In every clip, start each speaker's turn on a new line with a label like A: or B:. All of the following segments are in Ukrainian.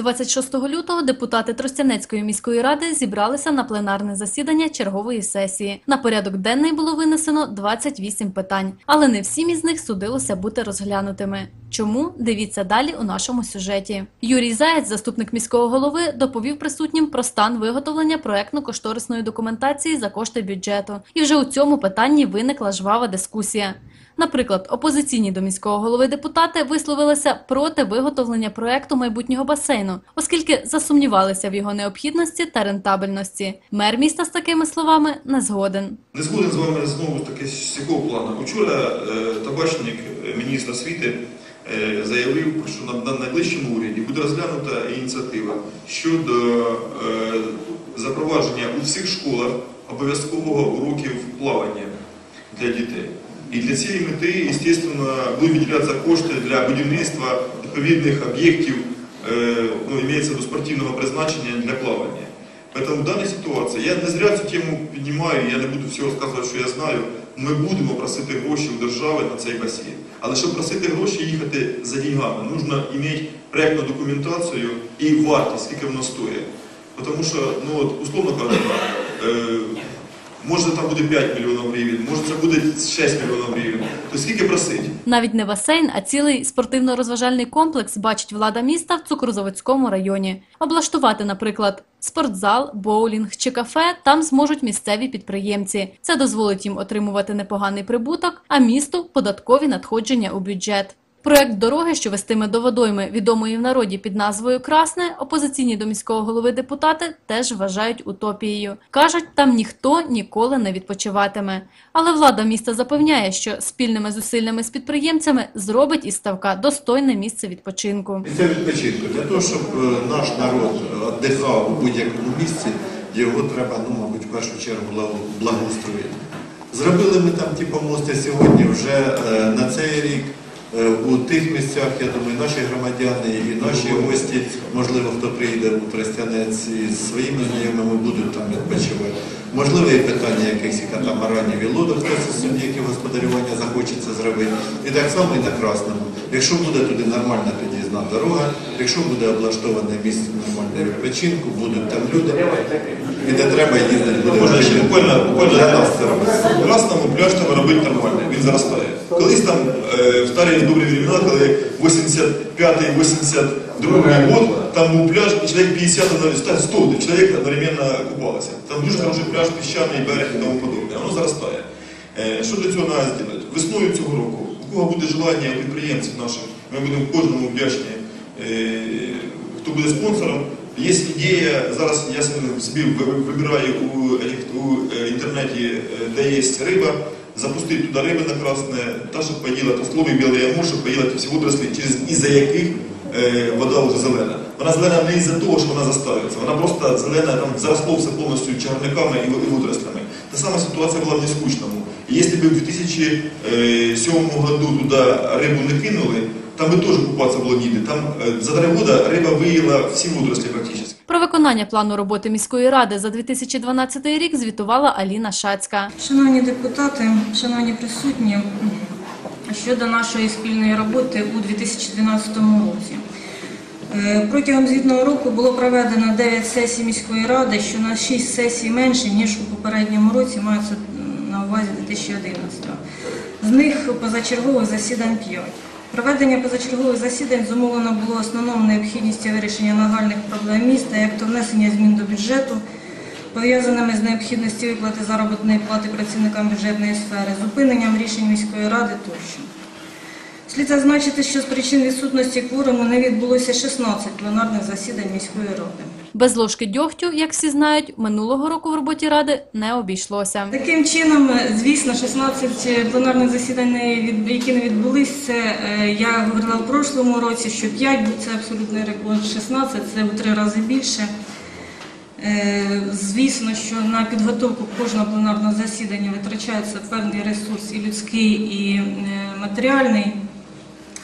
A: – 26 лютого депутати Тростянецької міської ради зібралися на пленарне засідання чергової сесії. На порядок денний було винесено 28 питань, але не всім із них судилося бути розглянутими. Чому? Дивіться далі у нашому сюжеті. Юрій Заєць, заступник міського голови, доповів присутнім про стан виготовлення проектно-кошторисної документації за кошти бюджету. І вже у цьому питанні виникла жвава дискусія. Наприклад, опозиційні до міського голови депутати висловилися проти виготовлення проекту майбутнього басейну, оскільки засумнівалися в його необхідності та рентабельності. Мер міста з такими словами не згоден.
B: Не згоден з вами знову ж таки з якого плану. Учора е, табачник е, міністр освіти е, заявив, що на, на найближчому уряді буде розглянута ініціатива щодо запровадження у всіх школах обов'язкового уроків плавання для дітей. І для цієї мети, звісно, будуть виділятися кошти для будівництва відповідних об'єктів, е, ну, імеється до спортивного призначення для плавання. Поэтому в даній ситуації я не зря цю тему піднімаю, я не буду всього сказати, що я знаю. Ми будемо просити гроші у держави на цей басейн. Але щоб просити гроші їхати за деньгами, потрібно мати проєктну документацію і вартість, скільки воно стоїть. Тому що, ну от, условно кажучи, може там буде 5 мільйонів гривень, може це буде 6 мільйонів гривень. То скільки просить?
A: Навіть не басейн, а цілий спортивно-розважальний комплекс бачить влада міста в Цукрозаводському районі. Облаштувати, наприклад, спортзал, боулінг чи кафе там зможуть місцеві підприємці. Це дозволить їм отримувати непоганий прибуток, а місту податкові надходження у бюджет. Проект дороги, що вестиме до водойми, відомої в народі під назвою Красне, опозиційні до міського голови депутати теж вважають утопією. Кажуть, там ніхто ніколи не відпочиватиме. Але влада міста запевняє, що спільними зусиллями з підприємцями зробить із ставка достойне місце відпочинку.
C: Це відпочинку. Для того, щоб е, наш народ віддихав у будь-якому місці, його треба, ну, мабуть, в першу чергу благоустроїти. Зробили ми там ті помости сьогодні вже е, на цей рік. Е, У тих місцях, я думаю, наші громадяни і наші гості, можливо, хто прийде у Тростянець із своїми знайомими, будуть там відпочивати. Можливо, і питання якихось катамаранів і лодок, хтось це суб'єктів господарювання захочеться зробити. І так само і на Красному. Якщо буде туди нормальна під'їзна дорога, якщо буде облаштоване місце нормального відпочинку, будуть там люди, і не треба їздити, буде
B: Можна ще буквально, буквально
C: для нас це робиться.
B: В Красному пляж треба робити нормально, він заростає. Колись там е, в старі добрі времена, коли 85-82 год, там був пляж, і чоловік 50, на 100 чоловік одновременно купалися. Там дуже хороший пляж, піщаний берег і тому подобне. Воно заростає. Е, що для цього треба зробити? Весною цього року, у кого буде желання підприємців наших, ми будемо кожному вдячні, е, хто буде спонсором. Є ідея, зараз я собі вибираю у, е, інтернеті, е, де є риба, запустити туди риби на красне, та, щоб поїла толстоловий білий амур, щоб поїла ті всі водорослі, через, із-за яких вода вже зелена. Вона зелена не із-за того, що вона заставиться, вона просто зелена, там заросло все повністю чарниками і, водорослями. Та сама ситуація була в Нескучному. І якщо б в 2007 году туди рибу не кинули, там би теж купатися було ніде. Там е, за три роки риба виїла всі водорослі практично.
A: Про виконання плану роботи міської ради за 2012 рік звітувала Аліна Шацька.
D: Шановні депутати, шановні присутні, щодо нашої спільної роботи у 2012 році. Е, Протягом звітного року було проведено 9 сесій міської ради, що на 6 сесій менше, ніж у попередньому році, мається на увазі 2011. З них позачергових засідань 5. Проведення позачергових засідань зумовлено було основною необхідністю вирішення нагальних проблем міста, як то внесення змін до бюджету, пов'язаними з необхідністю виплати заробітної плати працівникам бюджетної сфери, зупиненням рішень міської ради тощо. Слід зазначити, що з причин відсутності кворуму не відбулося 16 пленарних засідань міської ради.
A: Без ложки дьогтю, як всі знають, минулого року в роботі ради не обійшлося.
D: Таким чином, звісно, 16 пленарних засідань, які не відбулись, це е, я говорила в прошлому році, що 5 це абсолютний рекорд, 16 це в три рази більше. Е, Звісно, що на підготовку кожного пленарного засідання витрачається певний ресурс і людський, і е, матеріальний.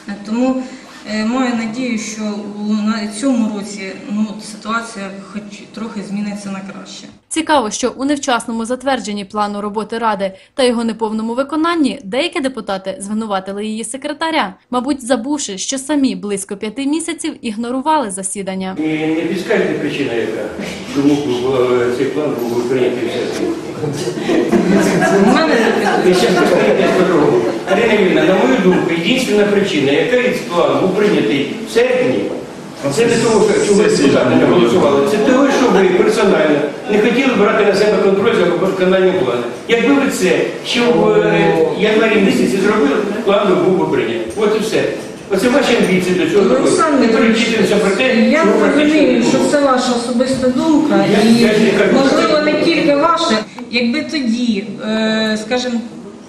D: Е, Тому е, маю надію, що у на цьому році ну, ситуація хоч трохи зміниться на краще.
A: Цікаво, що у невчасному затвердженні плану роботи ради та його неповному виконанні деякі депутати звинуватили її секретаря, мабуть, забувши, що самі близько п'яти місяців ігнорували засідання.
E: І не підскажете причина яка, чому е, цей план був прийнятий в сесії?
D: У мене
E: на мою думку, єдина причина, яка план був прийнятий в серпні, це не того, що ви депутати не голосували. Це того, що ви персонально не хотіли брати на себе контроль за виконанням плану. Якби ви це ще в е, январі місяці зробили, план був би прийнятий. От і все. Оце ваші амбіції до цього зробили.
D: Олександр
E: Не
D: Петрович,
E: про те,
D: я розумію, що це ваша особиста думка,
E: Я-
D: і
E: я ж не кажу,
D: можливо
E: що-
D: не тільки ваша. Якби тоді, е, скажімо,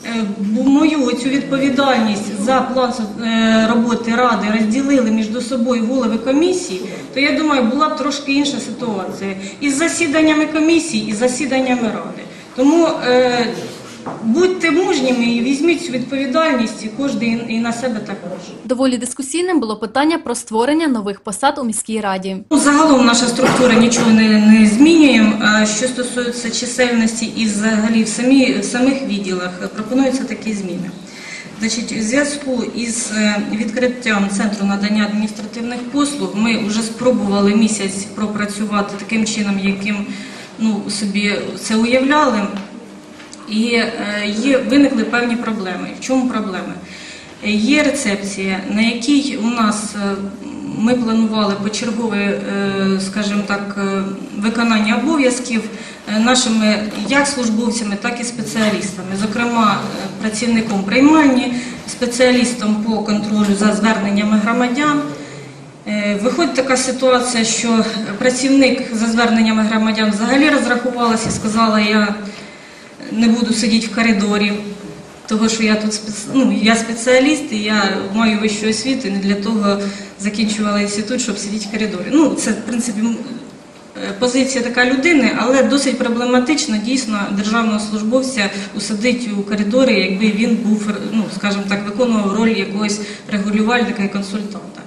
D: е, бу- мою цю відповідальність за план е, роботи ради розділили між собою голови комісії, то я думаю, була б трошки інша ситуація із засіданнями комісії і засіданнями ради. Тому е, будьте мужніми і візьміть цю відповідальність, і кожен і на себе також.
A: Доволі дискусійним було питання про створення нових посад у міській раді.
D: Ну, Загалом наша структура нічого не, не змінює. А що стосується чисельності і взагалі в, самі, в самих відділах, е, пропонуються такі зміни. Значить, у зв'язку із е, відкриттям центру надання адміністративних послуг ми вже спробували місяць пропрацювати таким чином, яким ну, собі це уявляли. І е, є, виникли певні проблеми. В чому проблеми? Е, Є рецепція, на якій у нас е, ми планували почергове, скажімо так, виконання обов'язків нашими як службовцями, так і спеціалістами, зокрема працівником приймальні, спеціалістом по контролю за зверненнями громадян. Виходить така ситуація, що працівник за зверненнями громадян взагалі розрахувалася і сказала, я не буду сидіти в коридорі, того що я тут спец... ну, я спеціаліст і я маю вищу освіту, і не для того закінчувала інститут, щоб сидіти в коридорі. Ну, це, в принципі, е, позиція така людини, але досить проблематично дійсно державного службовця усадити у коридорі, якби він був, ну, скажімо так, виконував роль якогось регулювальника і консультанта.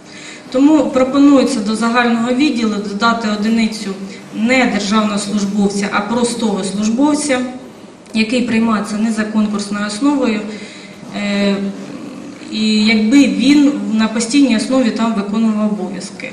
D: Тому пропонується до загального відділу додати одиницю не державного службовця, а простого службовця, який приймається не за конкурсною основою. Е, І якби він на постійній основі там виконував обов'язки.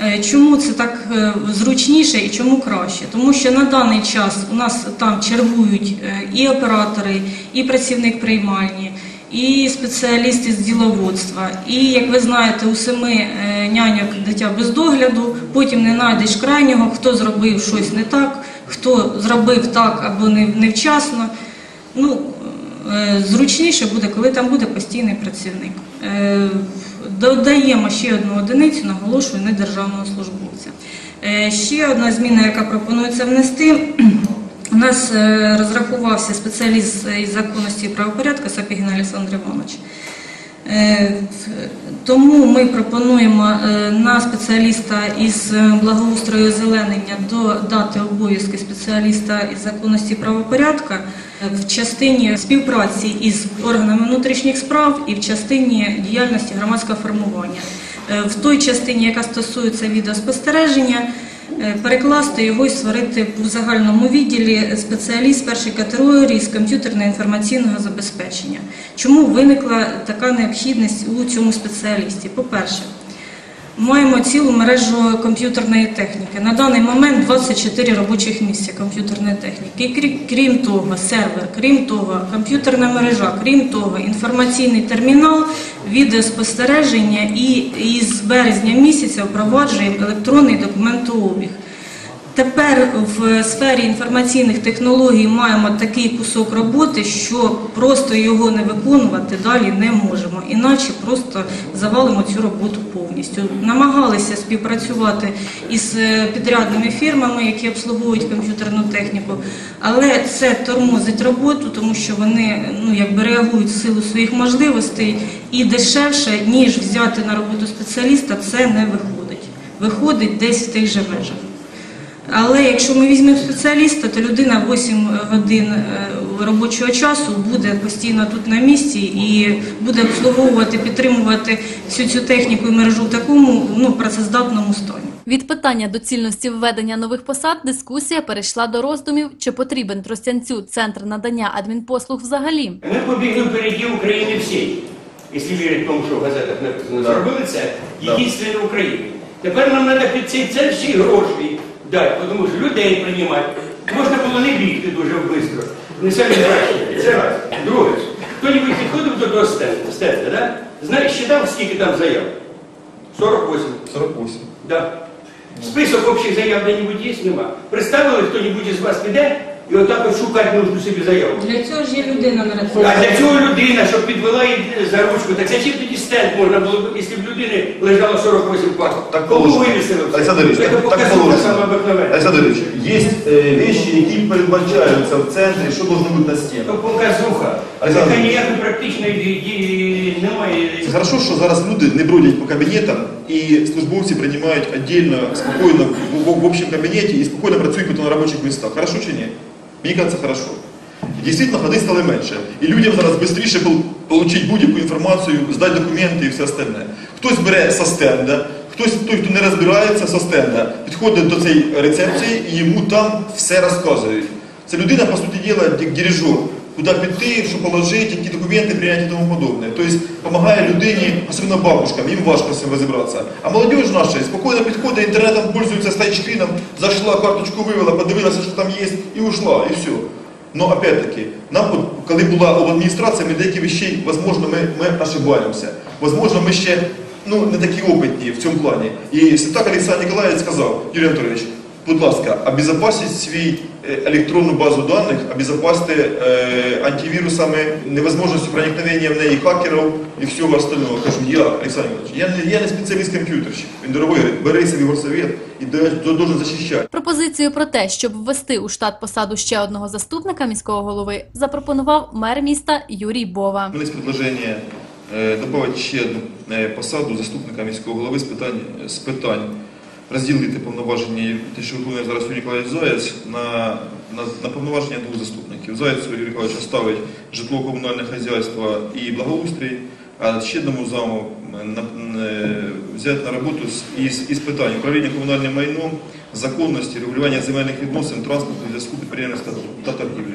D: Е, Чому це так е, зручніше і чому краще? Тому що на даний час у нас там чергують і оператори, і працівник приймальні, і спеціалісти з діловодства. І як ви знаєте, у семи няньок дитя без догляду, потім не знайдеш крайнього, хто зробив щось не так, хто зробив так або невчасно. Ну, е, зручніше буде, коли там буде постійний працівник. Е, Додаємо ще одну одиницю, наголошую, не державного службовця. Е, Ще одна зміна, яка пропонується внести. У нас розрахувався спеціаліст із законності і правопорядку Сапігін Олександр Іванович. Е, Тому ми пропонуємо е, на спеціаліста із е, благоустрою озеленення додати обов'язки спеціаліста із законності правопорядка в частині співпраці із органами внутрішніх справ і в частині діяльності громадського формування. В той частині, яка стосується відеоспостереження, перекласти його і створити в загальному відділі спеціаліст першої категорії з комп'ютерно-інформаційного забезпечення. Чому виникла така необхідність у цьому спеціалісті? По-перше, Маємо цілу мережу комп'ютерної техніки. На даний момент 24 робочих місця комп'ютерної техніки. І крі- крім того, сервер, крім того, комп'ютерна мережа, крім того, інформаційний термінал, відеоспостереження і із березня місяця впроваджуємо електронний документообіг. Тепер в сфері інформаційних технологій маємо такий кусок роботи, що просто його не виконувати далі не можемо, іначе просто завалимо цю роботу повністю. Намагалися співпрацювати із е, підрядними фірмами, які обслуговують комп'ютерну техніку, але це тормозить роботу, тому що вони ну якби реагують в силу своїх можливостей і дешевше ніж взяти на роботу спеціаліста, це не виходить. Виходить десь в тих же межах. Але якщо ми візьмемо спеціаліста, то людина 8 годин е, робочого часу буде постійно тут на місці і буде обслуговувати, підтримувати всю цю техніку і мережу в такому ну, працездатному стані.
A: Від питання доцільності введення нових посад дискусія перейшла до роздумів, чи потрібен Тростянцю центр надання адмінпослуг взагалі.
E: Ми побігли впереді України всієї. Якщо вірити тому, що в газетах написано, зробили це єдинственно України. Тепер нам треба під цей центр й гроші дати, тому що людей приймати. Можна було не бігти дуже швидко. Не самі краще. Це раз. Друге. Хто-небудь підходив до того стенда, стенда, да? Знаєш, считав, скільки там заяв? 48.
B: 48.
E: Да. Список общих заяв де-небудь є, нема. Представили, хто-небудь із вас піде і отак от шукати нужну собі заяву.
D: Для цього ж є людина на
E: А для цього людина, щоб підвела її за ручку, так зачем тоді стенд можна було, б, якщо б людини лежало 48 пар?
B: Так
E: Кому
B: положено.
E: вивісили? все?
B: Александр Ильич,
E: Це
B: так, так
E: показуха
B: положено.
E: обикновенна.
B: Александр Ильич, есть э, вещи, які передбачаються в центрі, що должно бути на
E: То
B: стінах.
E: показуха.
B: Олександр
E: Яка
B: Ильич.
E: ніякої практичної дії- немає.
B: Це хорошо, що зараз люди не бродять по кабінетам і службовці приймають віддільно, спокійно в, в, в общем кабінеті і спокійно працюють потім на робочих містах. Хорошо чи ні? Мені кажется, хорошо. Действительно, ходить стало менше. І людям зараз швидше отримати будь-яку інформацію, здати документи і все остальне. Хтось бере со стенда, хтось, той, хто не розбирається со стенда, підходить до цієї рецепції і йому там все розказують. Це людина, по суті діла, як дирижер. Куди піти, що положити, які документи прийняти і тому подобне. Тобто допомагає людині, особливо бабушкам, їм важко з цим розібратися. А молодіж наша спокійно підходить, інтернетом пользується з тайчкріном, зайшла, карточку вивела, подивилася, що там є, і ушла, і все. Но опять-таки, коли була адміністрація, ми деякі вещей, возможно, ми, ми ошибаємося. Возможно, ми ще ну, не такі опитні в цьому плані. І Святак Олександр Ніколаєвич сказав, Юрій Анатолійович, будь ласка, обезопасіть свій е, електронну базу даних, обезопасьте е, антивірусами, невозможністю проникновення в неї хакерів і всього остального. Кажу, я, Олександр Ніколаєвич, я не, я не спеціаліст комп'ютерщик. Він дорогой, бери собі горсовет і должен захищати.
A: Пропозицію про те, щоб ввести у штат посаду ще одного заступника міського голови, запропонував мер міста Юрій Бова.
B: Є предложення е, додати ще одну е, посаду заступника міського голови з питань, з питань розділити повноваження, те, що виконує зараз Юрій Ніколаєвич Заяць, на, на, на повноваження двох заступників. Заяць Юрій Ніколаєвич ставить житлово-комунальне хазяйство і благоустрій, а ще одному заму е, на- е, взяти на роботу з- із, із питань управління комунальним майном, законності, регулювання земельних відносин, транспорту, зв'язку підприємництва та торгівлі.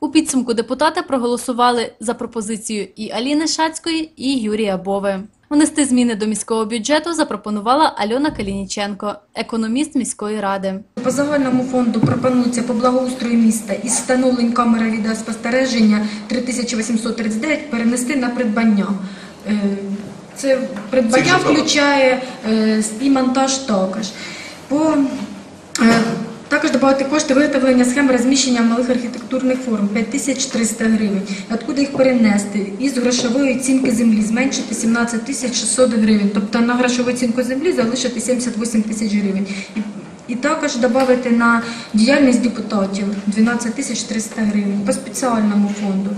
A: У підсумку депутати проголосували за пропозицію і Аліни Шацької, і Юрія Бови. Внести зміни до міського бюджету запропонувала Альона Калініченко, економіст міської ради.
F: По загальному фонду пропонується по благоустрою міста із встановлень камери відеоспостереження 3839 перенести на придбання. Е, Це придбання включає е, і монтаж також. По, е, також додати кошти виготовлення схем розміщення малих архітектурних форм 5300 гривень. Откуди їх перенести? Із грошової оцінки землі зменшити 17 тисяч 600 гривень. Тобто на грошову оцінку землі залишити 78 тисяч гривень. І, і також додати на діяльність депутатів 12 тисяч 300 гривень по спеціальному фонду.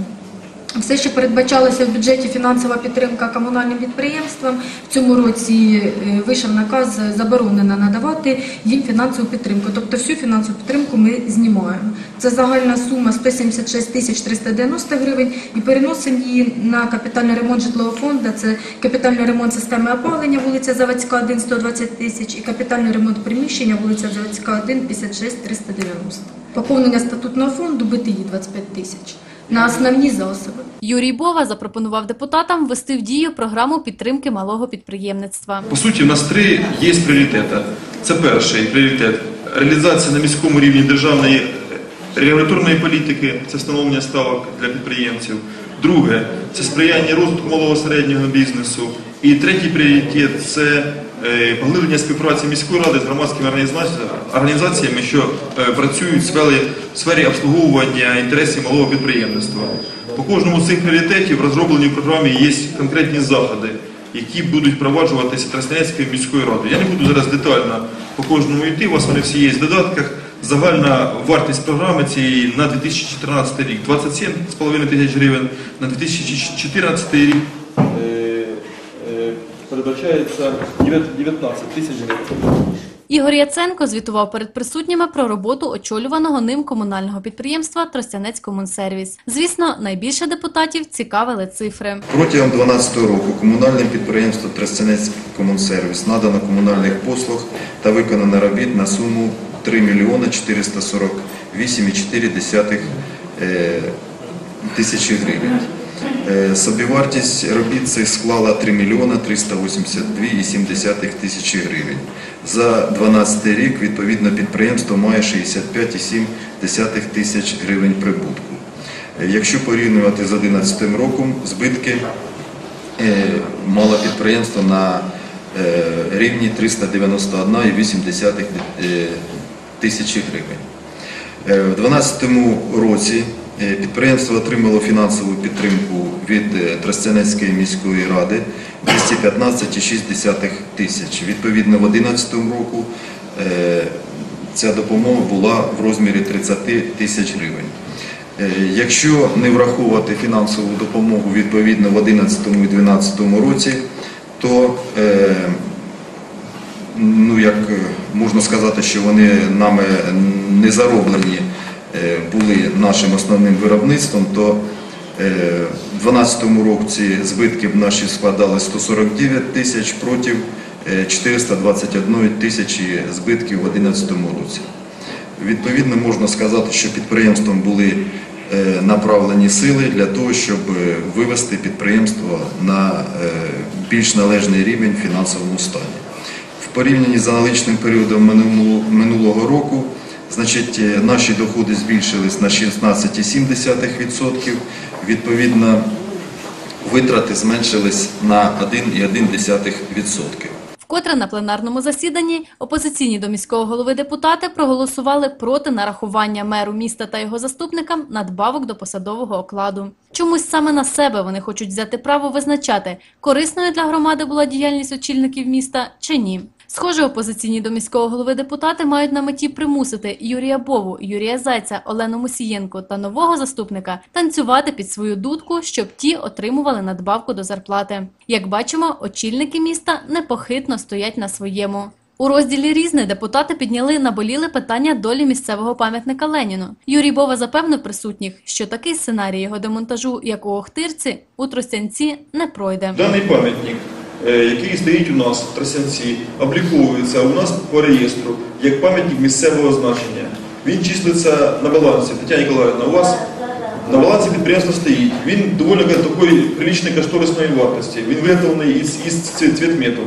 F: Все, що передбачалося в бюджеті фінансова підтримка комунальним підприємствам, в цьому році е, вийшов наказ заборонено надавати їм фінансову підтримку. Тобто всю фінансову підтримку ми знімаємо. Це загальна сума 176 тисяч 390 гривень і переносимо її на капітальний ремонт житлового фонду. Це капітальний ремонт системи опалення, вулиця Заводська 1, 120 тисяч і капітальний ремонт приміщення, вулиця Заводська 1, 56 390. Поповнення статутного фонду БТІ 25 тисяч на основні засоби.
A: Юрій Бова запропонував депутатам ввести в дію програму підтримки малого підприємництва.
B: По суті, у нас три є пріоритети. Це перший пріоритет реалізація на міському рівні державної регуляторної політики, це встановлення ставок для підприємців. Друге це сприяння розвитку малого середнього бізнесу. І третій пріоритет це поглиблення співпраці міської ради з громадськими організаціями, що е, працюють в сфері, обслуговування інтересів малого підприємництва. По кожному з цих пріоритетів в програмі є конкретні заходи які будуть впроваджуватися Тростянецькою міською радою. Я не буду зараз детально по кожному йти, у вас вони всі є в додатках. Загальна вартість програми цієї на 2014 рік 27,5 тисяч гривень, на 2014 рік е, е, передбачається 19 тисяч гривень.
A: Ігор Яценко звітував перед присутніми про роботу очолюваного ним комунального підприємства Тростянець Комунсервіс. Звісно, найбільше депутатів цікавили цифри.
G: Протягом 2012 року комунальним підприємством Тростянець Комунсервіс надано комунальних послуг та виконано робіт на суму 3 мільйони 448,4 е, тисячі гривень. Е, Собівартість робіт цих склала 3 мільйона 382,7 тисячі гривень. За 2012 рік відповідно підприємство має 65,7 тисяч гривень прибутку. Е, Якщо порівнювати з 2011 роком, збитки е, мало підприємство на рівні 391,8 е, тисячі гривень. В 2012 році підприємство отримало фінансову підтримку від е, Тростянецької міської ради 215,6 тисяч. Відповідно, в 2011 року е, ця допомога була в розмірі 30 тисяч гривень. Е, Якщо не враховувати фінансову допомогу відповідно в 2011 і 2012 році, то е, ну як е, можна сказати, що вони нами не зароблені е, були нашим основним виробництвом, то е, в 2012 році збитки б наші складали 149 тисяч проти е, 421 тисячі збитків в 2011 році. Відповідно, можна сказати, що підприємством були е, направлені сили для того, щоб е, вивести підприємство на е, більш належний рівень в фінансовому стані. В порівнянні з аналогічним періодом минулого року, значить, е, наші доходи збільшились на 16,7%, відповідно, витрати зменшились на 1,1%.
A: Вкотре на пленарному засіданні опозиційні до міського голови депутати проголосували проти нарахування меру міста та його заступникам надбавок до посадового окладу. Чомусь саме на себе вони хочуть взяти право визначати, корисною для громади була діяльність очільників міста чи ні. Схоже, опозиційні до міського голови депутати мають на меті примусити Юрія Бову, Юрія Зайця, Олену Мусієнко та нового заступника танцювати під свою дудку, щоб ті отримували надбавку до зарплати. Як бачимо, очільники міста непохитно стоять на своєму. У розділі різне депутати підняли наболіли питання долі місцевого пам'ятника Леніну. Юрій Бова запевнив присутніх, що такий сценарій його демонтажу, як у Охтирці, у Тростянці не пройде.
B: Даний пам'ятник, який стоїть у нас в Тросянці, обліковується у нас по реєстру як пам'ятник місцевого значення. Він числиться на балансі. Тетяна Ніколаївна, у вас на балансі підприємства стоїть. Він доволі такої приличної кошторисної вартості. Він виготовлений із, із цвітмету.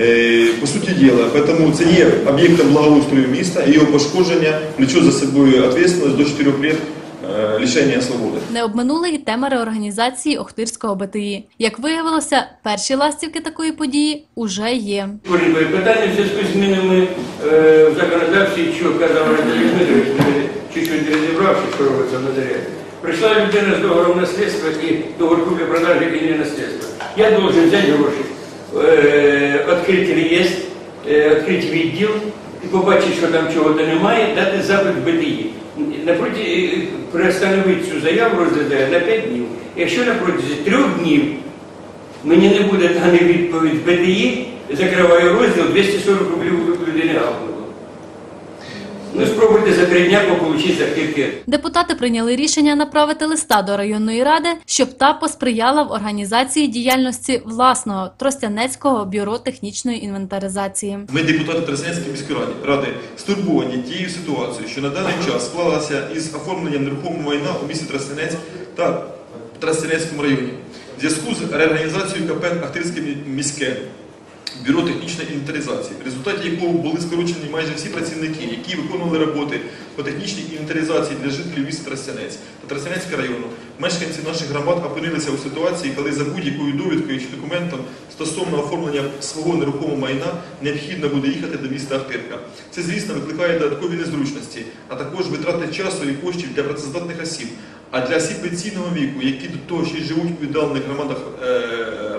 B: Е, По суті діла, тому це є об'єктом благоустрою міста, і його пошкодження влече за собою відповідальність до 4 років е, лишення свободи.
A: Не обминули і теми реорганізації Охтирського БТІ. Як виявилося, перші ластівки такої події уже є.
E: Питання в зв'язку з змінами е, в законодавстві, що казав Анатолій Дмитрович, ми чуть-чуть розібравши, що робиться на дереві. Прийшла людина з договором наслідства і договор куплі-продажі і не наслідства. Я должен взяти гроші, е, відкрити реєстр, е, відкрити відділ і побачити, що там чого-то немає, дати запит в БДІ. Приостановити цю заяву розглядає на 5 днів. Якщо на протязі трьох днів мені не буде дана відповідь БДІ, закриваю розділ 240 рублів людини гавкнуло. Ну спробуйте за три дня получити за
A: Депутати прийняли рішення направити листа до районної ради, щоб та посприяла в організації діяльності власного Тростянецького бюро технічної інвентаризації.
B: Ми, депутати Тростянецької міської ради, ради, стурбовані тією ситуацією, що на даний час склалася із оформленням нерухомого майна у місті Тростянець та Тростянецькому районі. В зв'язку з реорганізацією КП Ахтирське міське бюро технічної інвентаризації, в результаті якого були скорочені майже всі працівники, які виконували роботи по технічній інвентаризації для жителів міста Тростянець та Тростянецького району. Мешканці наших громад опинилися у ситуації, коли за будь-якою довідкою чи документом стосовно оформлення свого нерухомого майна необхідно буде їхати до міста Ахтирка. Це, звісно, викликає додаткові незручності, а також витрати часу і коштів для працездатних осіб. А для осіб пенсійного віку, які до того ще й живуть у віддалених громадах е,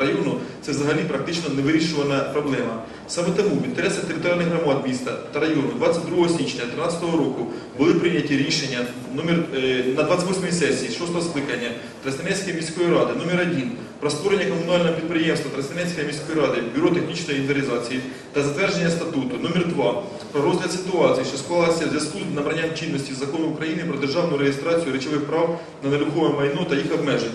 B: району це взагалі практично невирішувана проблема. Саме тому в інтересах територіальних громад міста та району 22 січня 2013 року були прийняті рішення номер, е, на 28-й сесії 6-го скликання Тростянецької міської ради номер 1 про створення комунального підприємства Тростянецької міської ради Бюро технічної інвентаризації та затвердження статуту номер 2 про розгляд ситуації, що склалася в зв'язку з набранням чинності закону України про державну реєстрацію речових прав на нерухоме майно та їх обмежень.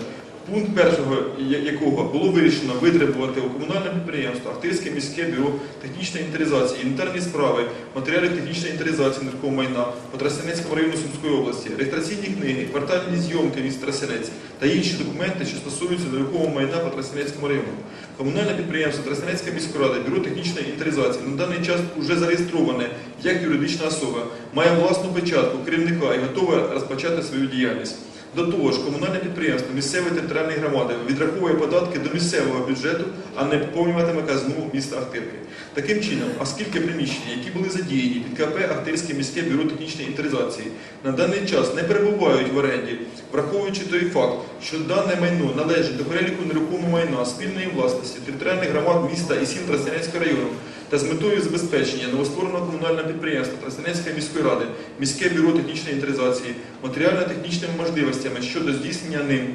B: Пункт першого якого було вирішено витребувати у комунальне підприємство Ахтирське міське бюро технічної інвентаризації, інвентарні справи, матеріалів технічної інвентаризації нерухомого майна по Тростянецькому району Сумської області, реєстраційні книги, квартальні зйомки міста Тростянець та інші документи, що стосуються нерухомого майна по Тростянецькому району. Комунальне підприємство Тростянецька міська рада, бюро технічної інвентаризації на даний час вже зареєстроване як юридична особа, має власну печатку керівника і готове розпочати свою діяльність. До того ж, комунальне підприємство місцевої територіальної громади відраховує податки до місцевого бюджету, а не поповнюватиме казну міста Ахтирки. Таким чином, оскільки приміщення, які були задіяні під КП Ахтирське міське бюро технічної інвентаризації, на даний час не перебувають в оренді, враховуючи той факт, що дане майно належить до переліку нерухомого майна спільної власності територіальних громад міста і сіл Тростянецького району та з метою забезпечення новоствореного комунального підприємства Тростянецької міської ради, міське бюро технічної інвентаризації, матеріально-технічними можливостями щодо здійснення ним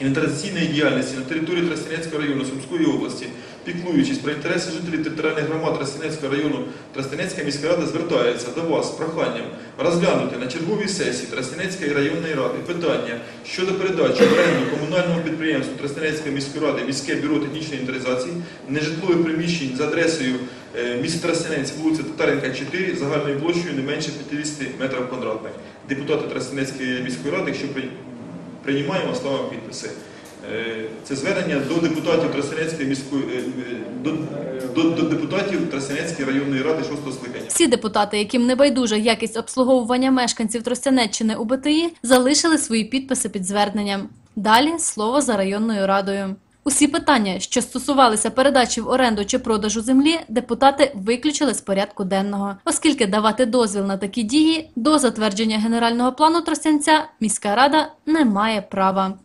B: інвентаризаційної діяльності на території Тростянецького району Сумської області, піклуючись про інтереси жителів територіальних громад Тростянецького району, Тростянецька міська рада звертається до вас з проханням розглянути на черговій сесії Тростянецької районної ради питання щодо передачі оренду комунальному підприємству Тростянецької міської ради міське бюро технічної інвентаризації нежитлових приміщень за адресою е, міста Тростянець, вулиця Татаренка, 4, загальною площею не менше 50 метрів квадратних. Депутати Тростянецької міської ради, якщо приймаємо, ставимо підписи. Е, Це звернення до депутатів Тростянецької міської е, до, до, до депутатів Тростянецької районної ради 6 скликання.
A: Всі депутати, яким не байдужа якість обслуговування мешканців Тростянеччини у БТІ, залишили свої підписи під зверненням. Далі слово за районною радою. Усі питання, що стосувалися передачі в оренду чи продажу землі, депутати виключили з порядку денного, оскільки давати дозвіл на такі дії до затвердження генерального плану Тростянця міська рада не має права.